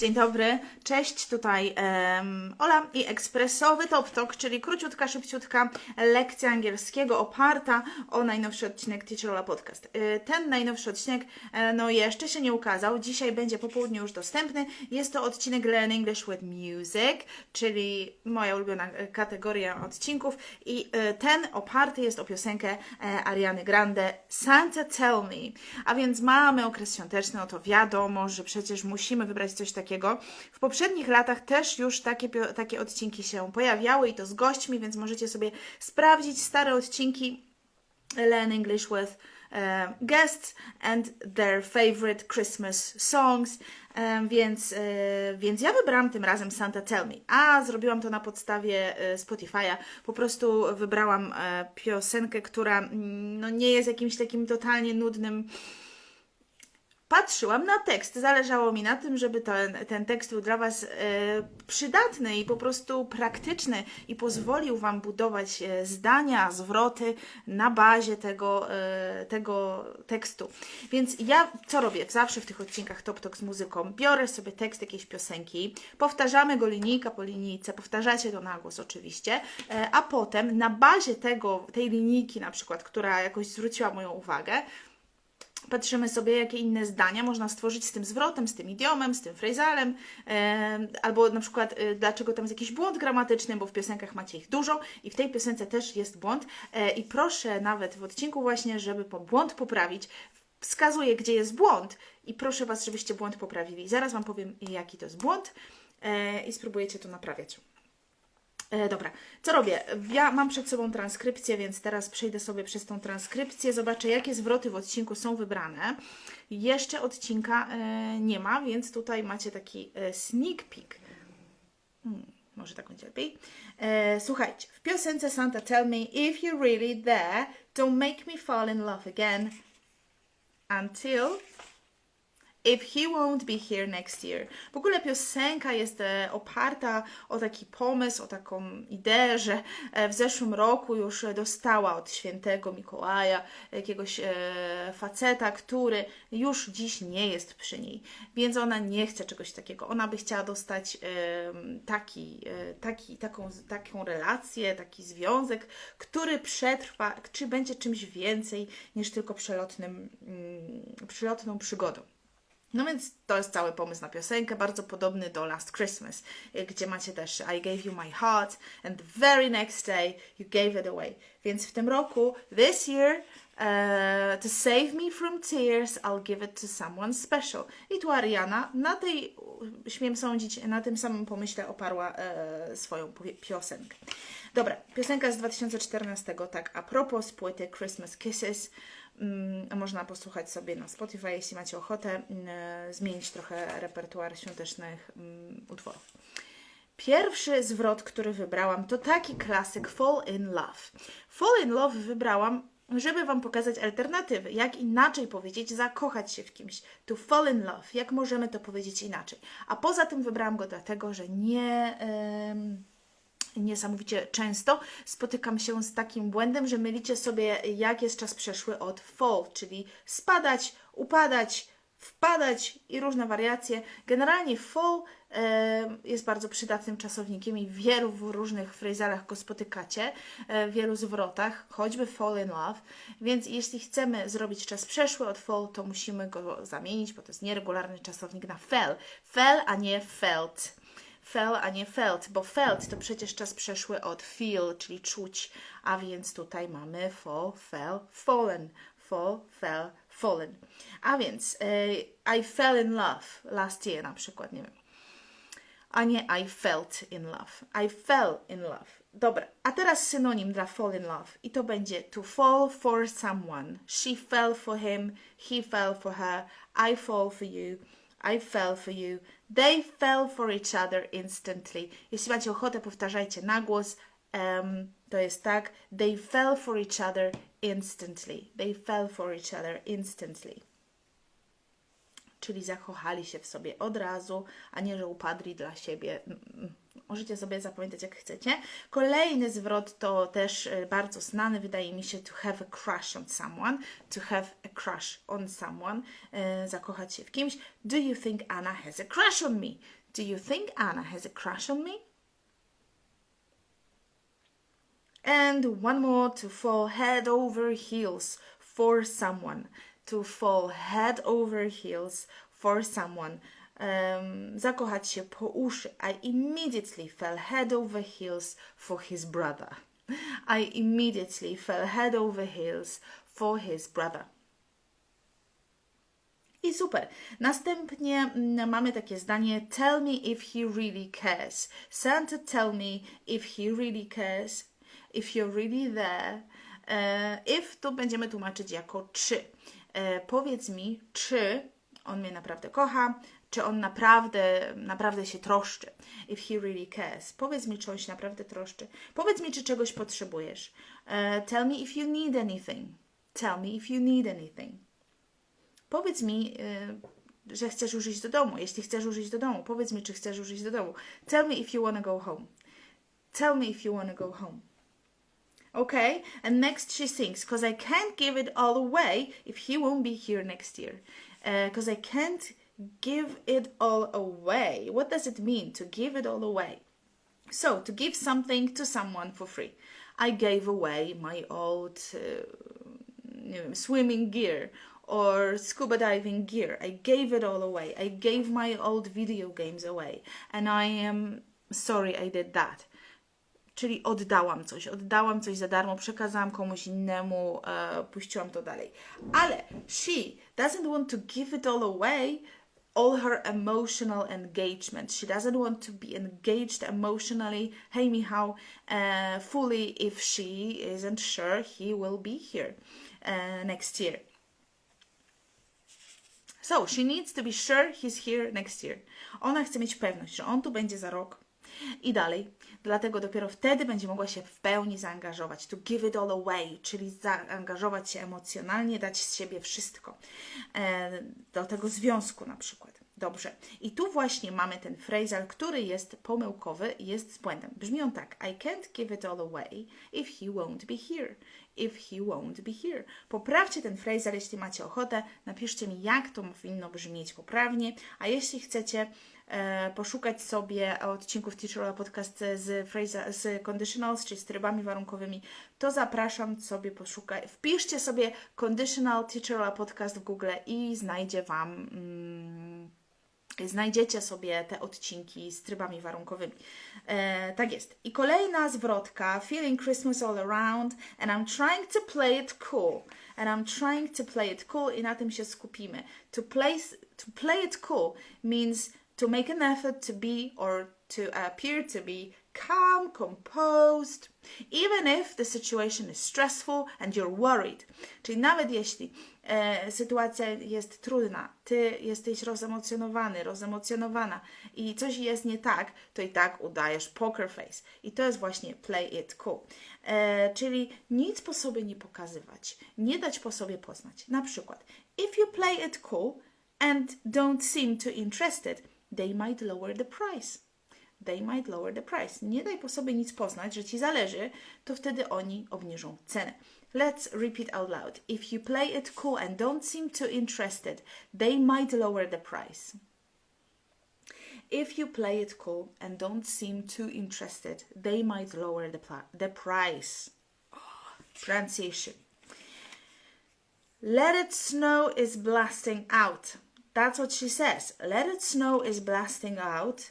Dzień dobry, cześć, tutaj em, Ola i ekspresowy Top Talk, czyli króciutka, szybciutka lekcja angielskiego oparta o najnowszy odcinek Teacher Ola Podcast. Y, Ten najnowszy odcinek e, no jeszcze się nie ukazał, dzisiaj będzie po południu już dostępny. Jest to odcinek Learn English with Music, czyli moja ulubiona e, kategoria odcinków i e, ten oparty jest o piosenkę Ariany Grande Santa Tell Me. A więc mamy okres świąteczny, no to wiadomo, że przecież musimy wybrać coś takiego. W poprzednich latach też już takie, takie odcinki się pojawiały i to z gośćmi, więc możecie sobie sprawdzić stare odcinki Learn English with um, guests and their favorite Christmas songs. Um, więc, e, więc ja wybrałam tym razem Santa Tell Me, a zrobiłam to na podstawie Spotify'a. Po prostu wybrałam piosenkę, która mm, no, nie jest jakimś takim totalnie nudnym patrzyłam na tekst. Zależało mi na tym, żeby ten, ten tekst był dla Was e, przydatny i po prostu praktyczny i pozwolił Wam budować e, zdania, zwroty na bazie tego, e, tego tekstu. Więc ja co robię? Zawsze w tych odcinkach Top Talk z muzyką biorę sobie tekst jakiejś piosenki, powtarzamy go linijka po linijce, powtarzacie to na głos oczywiście, e, a potem na bazie tego, tej linijki na przykład, która jakoś zwróciła moją uwagę, patrzymy sobie, jakie inne zdania można stworzyć z tym zwrotem, z tym idiomem, z tym frazalem, e, albo na przykład e, dlaczego tam jest jakiś błąd gramatyczny, bo w piosenkach macie ich dużo i w tej piosence też jest błąd e, i proszę nawet w odcinku właśnie, żeby błąd poprawić, wskazuję, gdzie jest błąd i proszę Was, żebyście błąd poprawili. Zaraz Wam powiem, jaki to jest błąd e, i spróbujecie to naprawiać. E, dobra, co robię? Ja mam przed sobą transkrypcję, więc teraz przejdę sobie przez tą transkrypcję, zobaczę jakie zwroty w odcinku są wybrane. Jeszcze odcinka e, nie ma, więc tutaj macie taki e, sneak peek. Hmm, może tak będzie lepiej. E, słuchajcie, w piosence Santa Tell Me, if you're really there, don't make me fall in love again until If he won't be here next year. W ogóle piosenka jest e, oparta o taki pomysł, o taką ideę, że e, w zeszłym roku już dostała od świętego Mikołaja jakiegoś e, faceta, który już dziś nie jest przy niej. Więc ona nie chce czegoś takiego. Ona by chciała dostać taki, taki, taką, taką relację, taki związek, który przetrwa, czy będzie czymś więcej niż tylko przelotnym, mm, przelotną przygodą. No więc to jest cały pomysł na piosenkę, bardzo podobny do Last Christmas, y, gdzie macie też I gave you my heart and the very next day you gave it away. Więc w tym roku, this year, uh, to save me from tears, I'll give it to someone special. I tu Ariana na tej, śmiem sądzić, na tym samym pomyśle oparła e, swoją pi- piosenkę. Dobra, piosenka z 2014, tak a propos płyty Christmas Kisses. Mm, można posłuchać sobie na Spotify, jeśli macie ochotę mm, zmienić trochę repertuar świątecznych mm, utworów. Pierwszy zwrot, który wybrałam, to taki klasyk Fall in Love. Fall in Love wybrałam, żeby Wam pokazać alternatywy. Jak inaczej powiedzieć zakochać się w kimś. To fall in love. Jak możemy to powiedzieć inaczej? A poza tym wybrałam go dlatego, że nie. em, niesamowicie często spotykam się z takim błędem, że mylicie sobie, jak jest czas przeszły od fall, czyli spadać, upadać, wpadać i różne wariacje. Generalnie fall jest bardzo przydatnym czasownikiem i wielu w różnych frazalach go spotykacie, e, w wielu zwrotach, choćby fall in love. Więc jeśli chcemy zrobić czas przeszły od fall, to musimy go zamienić, bo to jest nieregularny czasownik na fell. Fell, a nie felt fell, a nie felt, bo felt to przecież czas przeszły od feel, czyli czuć, a więc tutaj mamy fall, fell, fallen, fall, fell, fallen. A więc e, I fell in love last year na przykład, nie wiem. A nie I felt in love. I fell in love. Dobra, a teraz synonim dla fall in love i to będzie to fall for someone. She fell for him, he fell for her, I fall for you, I fell for you. They fell for each other instantly. Jeśli macie ochotę, powtarzajcie na głos. Em, to jest tak. They fell for each other instantly. They fell for each other instantly. Czyli zakochali się w sobie od razu, a nie, że upadli dla siebie. Możecie sobie zapamiętać jak chcecie. Kolejny zwrot to też e, bardzo znany, wydaje mi się, to have a crush on someone. To have a crush on someone. E, zakochać się w kimś. Do you think Anna has a crush on me? Do you think Anna has a crush on me? And one more to fall head over heels for someone. To fall head over heels for someone. Um, zakochać się po uszy. I immediately fell head over heels for his brother. I immediately fell head over heels for his brother. I super. Następnie mm, mamy takie zdanie: Tell me if he really cares. Santa, tell me if he really cares. If you're really there. E, if to będziemy tłumaczyć jako czy. E, powiedz mi, czy on mnie naprawdę kocha, czy on naprawdę, naprawdę się troszczy. If he really cares. Powiedz mi, czy on się naprawdę troszczy. Powiedz mi, czy czegoś potrzebujesz. E, tell me if you need anything. Tell me if you need anything. Powiedz mi, y, że chcesz już iść do domu. Jeśli chcesz już iść do domu, powiedz mi, czy chcesz już iść do domu. Tell me if you want to go home. Tell me if you want to go home. Okay? And next she sings, Because I can't give it all away if he won't be here next year. Because uh, I can't give it all away. What does it mean to give it all away? So, to give something to someone for free. I gave away my old uh, swimming gear or scuba diving gear. I gave it all away. I gave my old video games away. And I am sorry I did that. Czyli oddałam coś, oddałam coś za darmo, przekazałam komuś innemu, puściłam to dalej. Ale she doesn't want to give it all away, all her emotional engagement. She doesn't want to be engaged emotionally, hey Michał, uh, fully if she isn't sure he will be here uh, next year. So, she needs to be sure he's here next year. Ona chce mieć pewność, że on tu będzie za rok i dalej. Dlatego dopiero wtedy będzie mogła się w pełni zaangażować. To give it all away, czyli zaangażować się emocjonalnie, dać z siebie wszystko. E, do tego związku na przykład. Dobrze. I tu właśnie mamy ten phrasal, który jest pomyłkowy jest z błędem. Brzmi on tak. I can't give it all away if he won't be here if he won't be here. Poprawcie ten phrasal, jeśli macie ochotę. Napiszcie mi, jak to powinno brzmieć poprawnie. A jeśli chcecie e, poszukać sobie odcinków Teacher Podcast z, phrasal, z conditionals, czyli z trybami warunkowymi, to zapraszam sobie poszukać. Wpiszcie sobie conditional Teacher Podcast w Google i znajdzie Wam. Mm, znajdziecie sobie te odcinki z trybami warunkowymi. E, tak jest. I kolejna zwrotka, feeling Christmas all around and I'm trying to play it cool. And I'm trying to play it cool i na tym się skupimy. To play, to play it cool means to make an effort to be or to appear to be calm, composed, even if the situation is stressful and you're worried. Czyli nawet jeśli e, sytuacja jest trudna, ty jesteś rozemocjonowany, rozemocjonowana i coś jest nie tak, to i tak udajesz poker face. I to jest właśnie play it cool. E, czyli nic po sobie nie pokazywać, nie dać po sobie poznać. Na przykład, if you play it cool and don't seem too interested, they might lower the price they might lower the price. Nie daj po sobie nic poznać, że ci zależy, to wtedy oni obniżą cenę. Let's repeat out loud. If you play it cool and don't seem too interested, they might lower the price. If you play it cool and don't seem too interested, they might lower the, the price. Oh, pronunciation. Let it snow is blasting out. That's what she says. Let it snow is blasting out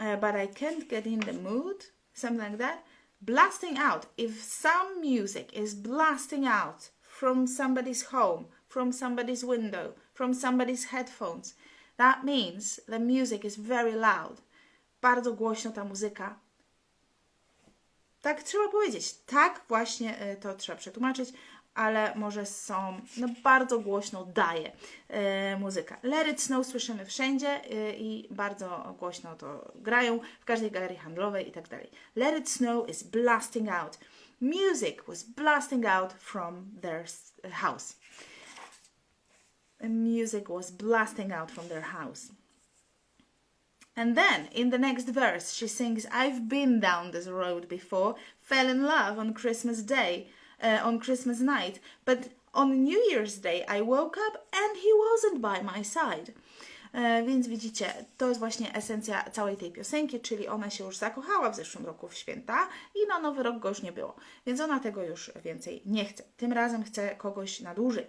uh, but I can't get in the mood, something like that. Blasting out. If some music is blasting out from somebody's home, from somebody's window, from somebody's headphones, that means the music is very loud. Bardzo głośno ta muzyka. Tak trzeba powiedzieć. Tak właśnie to trzeba przetłumaczyć ale może są, no bardzo głośno daje e, muzyka. Let It Snow słyszymy wszędzie e, i bardzo głośno to grają w każdej galerii handlowej i tak dalej. Let It Snow is blasting out. Music was blasting out from their house. Music was blasting out from their house. And then in the next verse, she sings, I've been down this road before, fell in love on Christmas Day, uh, on Christmas night, but on New Year's Day I woke up and he wasn't by my side. E, więc widzicie, to jest właśnie esencja całej tej piosenki, czyli ona się już zakochała w zeszłym roku w święta i na nowy rok go już nie było. Więc ona tego już więcej nie chce. Tym razem chce kogoś na dłużej.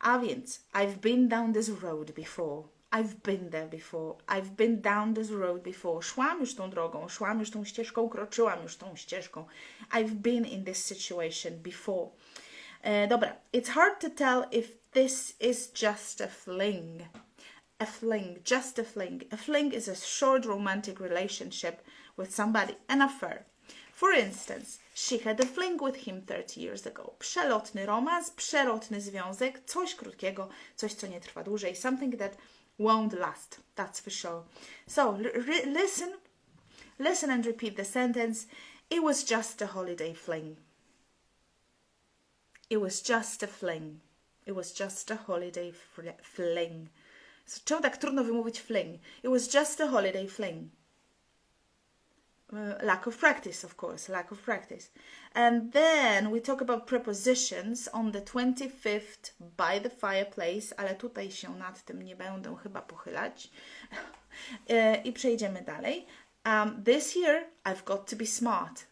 A więc, I've been down this road before. I've been there before. I've been down this road before. Szłam już tą drogą, szłam już tą ścieżką, kroczyłam już tą ścieżką. I've been in this situation before. E, dobra, it's hard to tell if this is just a fling. A fling, just a fling. A fling is a short romantic relationship with somebody, an affair. For instance, she had a fling with him 30 years ago. Przelotny romans, przelotny związek, coś krótkiego, coś co nie trwa dłużej, something that won't last. That's for sure. So re- listen, listen and repeat the sentence. It was just a holiday fling. It was just a fling. It was just a holiday fl- fling. So, czemu tak trudno wymówić fling? It was just a holiday fling. Uh, lack of practice, of course, lack of practice. And then we talk about prepositions on the 25th by the fireplace, ale tutaj się nad tym nie będę chyba pochylać. E, I przejdziemy dalej. Um, this year I've got to be smart.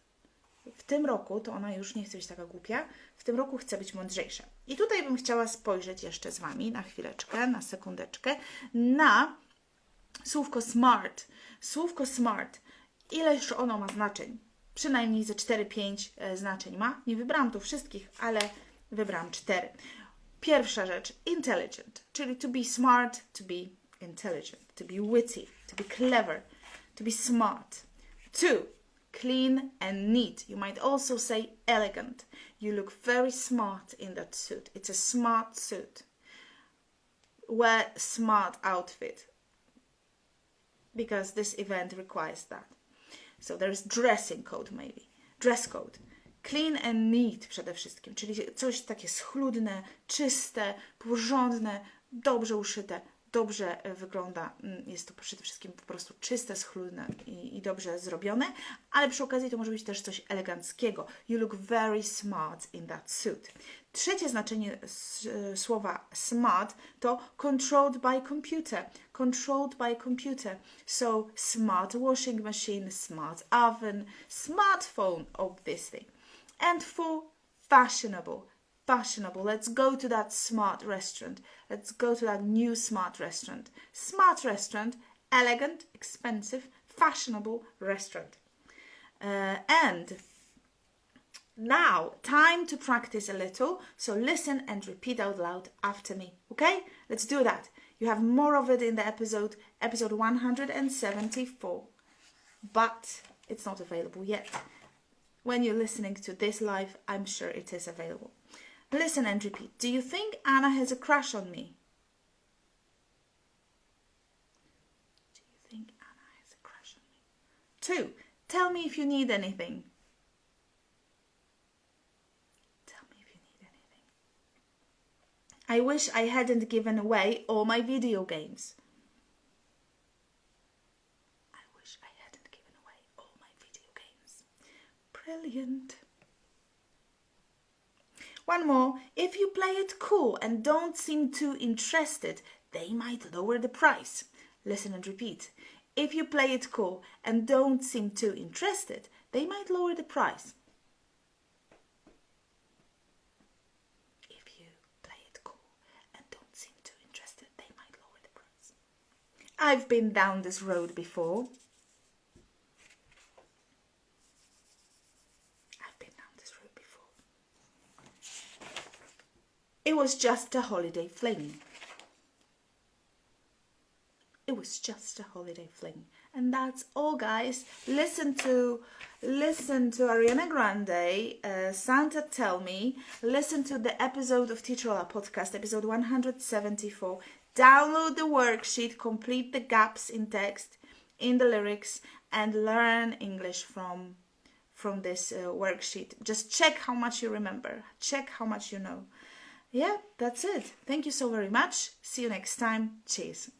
W tym roku, to ona już nie chce być taka głupia, w tym roku chcę być mądrzejsza. I tutaj bym chciała spojrzeć jeszcze z Wami na chwileczkę, na sekundeczkę, na słówko smart. Słówko smart. Ileż ono ma znaczeń? Przynajmniej ze 4-5 e, znaczeń ma. Nie wybrałam tu wszystkich, ale wybrałam 4. Pierwsza rzecz, intelligent, czyli to be smart, to be intelligent, to be witty, to be clever, to be smart. Two, clean and neat. You might also say elegant. You look very smart in that suit. It's a smart suit. Wear smart outfit because this event requires that. So there's dressing code maybe. Dress code. Clean and neat przede wszystkim, czyli coś takie schludne, czyste, porządne, dobrze uszyte, dobrze e, wygląda. Mm, Jest to przede wszystkim po prostu czyste, schludne i, i dobrze zrobione, ale przy okazji to może być też coś eleganckiego. You look very smart in that suit. Trzecie znaczenie e, słowa smart to controlled by computer. Controlled by computer. So smart washing machine, smart oven, smartphone, obviously. And four, fashionable. Fashionable. Let's go to that smart restaurant. Let's go to that new smart restaurant. Smart restaurant, elegant, expensive, fashionable restaurant. Uh, and now, time to practice a little. So listen and repeat out loud after me. Okay? Let's do that. You have more of it in the episode, episode 174. But it's not available yet. When you're listening to this live, I'm sure it is available. Listen and repeat. Do you think Anna has a crush on me? Do you think Anna has a crush on me? Two, tell me if you need anything. Tell me if you need anything. I wish I hadn't given away all my video games. I wish I hadn't given away all my video games. Brilliant. One more. If you play it cool and don't seem too interested, they might lower the price. Listen and repeat. If you play it cool and don't seem too interested, they might lower the price. If you play it cool and don't seem too interested, they might lower the price. I've been down this road before. I've been down this road before. It was just a holiday fling. It was just a holiday fling. And that's all guys. Listen to listen to Ariana Grande, uh, Santa Tell Me. Listen to the episode of Teacherola podcast, episode 174. Download the worksheet, complete the gaps in text, in the lyrics, and learn English from from this uh, worksheet. Just check how much you remember. Check how much you know. Yeah, that's it. Thank you so very much. See you next time. Cheers.